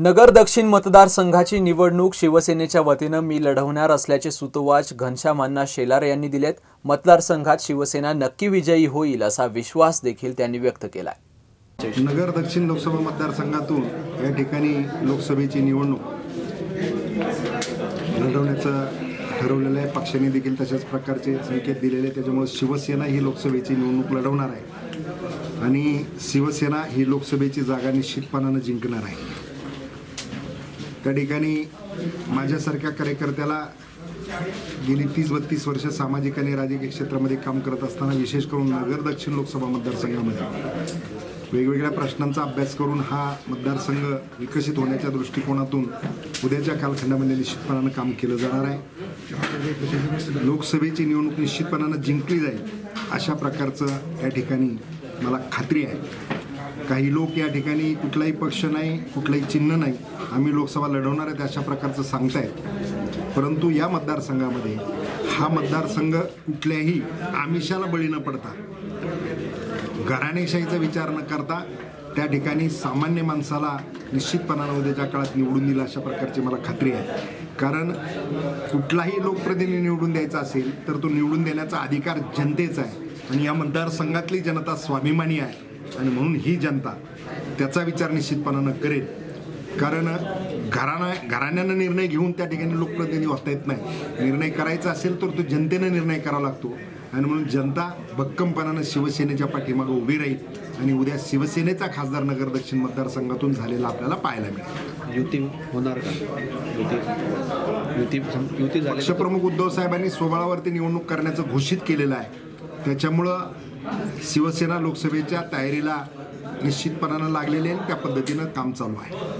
नगर दक्षिण मतदारसंघाची निवडणूक शिवसेनेच्या वतीनं मी लढवणार असल्याचे सुतोवाच घनश्यामांना शेलार यांनी दिलेत. मतदारसंघात शिवसेना नक्की विजयी होईल असा विश्वास देखील त्यांनी व्यक्त केला नगर दक्षिण लोकसभा मतदारसंघातून या ठिकाणी लोकसभेची निवडणूक लढवण्याचं ठरवलेलं आहे. पक्षाने देखील तशाच प्रकारचे संकेत दिलेले त्याच्यामुळे शिवसेना ही लोकसभेची निवडणूक लढवणार आहे. आणि शिवसेना ही लोकसभेची जागा निश्चितपणानं जिंकणार आहे. त्या ठिकाणी माझ्यासारख्या कार्यकर्त्याला गेली तीस बत्तीस वर्ष सामाजिक आणि राजकीय क्षेत्रामध्ये काम करत असताना विशेष करून नगर दक्षिण लोकसभा मतदारसंघामध्ये वेगवेगळ्या प्रश्नांचा अभ्यास करून हा मतदारसंघ विकसित होण्याच्या दृष्टिकोनातून उद्याच्या कालखंडामध्ये निश्चितपणानं काम केलं जाणार आहे. लोकसभेची निवडणूक निश्चितपणानं जिंकली जाईल अशा प्रकारचं या ठिकाणी मला खात्री आहे. काही लोक या ठिकाणी कुठलाही पक्ष नाही कुठलंही चिन्ह नाही. आम्ही लोकसभा लढवणार आहेत अशा प्रकारचं सांगतायत. परंतु या मतदारसंघामध्ये हा मतदारसंघ कुठल्याही आमिषाला बळी न पडता घराणेशाहीचा विचार न करता त्या ठिकाणी सामान्य माणसाला निश्चितपणानं उद्याच्या काळात निवडून दिलं अशा प्रकारची मला खात्री आहे. कारण कुठलाही लोकप्रतिनिधी निवडून द्यायचा असेल तर तो निवडून देण्याचा अधिकार जनतेचा आहे. आणि या मतदारसंघातली जनता स्वाभिमानी आहे. आणि म्हणून ही जनता त्याचा विचार निश्चितपणानं करेल. कारण घराणा घराण्यानं निर्णय घेऊन त्या ठिकाणी लोकप्रतिनिधी होता येत नाही. निर्णय करायचा असेल तर तो जनतेनं निर्णय करावा लागतो. आणि म्हणून जनता भक्कमपणानं शिवसेनेच्या पाठीमागं उभी राहील आणि उद्या शिवसेनेचा खासदार नगर दक्षिण मतदारसंघातून झालेला आपल्याला पाहायला मिळेल. युती होणार का? युती युती युती पक्षप्रमुख उद्धव साहेबांनी स्वबळावरती निवडणूक करण्याचं घोषित केलेलं आहे. त्याच्यामुळं शिवसेना लोकसभेच्या तयारीला निश्चितपणानं लागलेली आहे आणि त्या पद्धतीनं काम चालू आहे.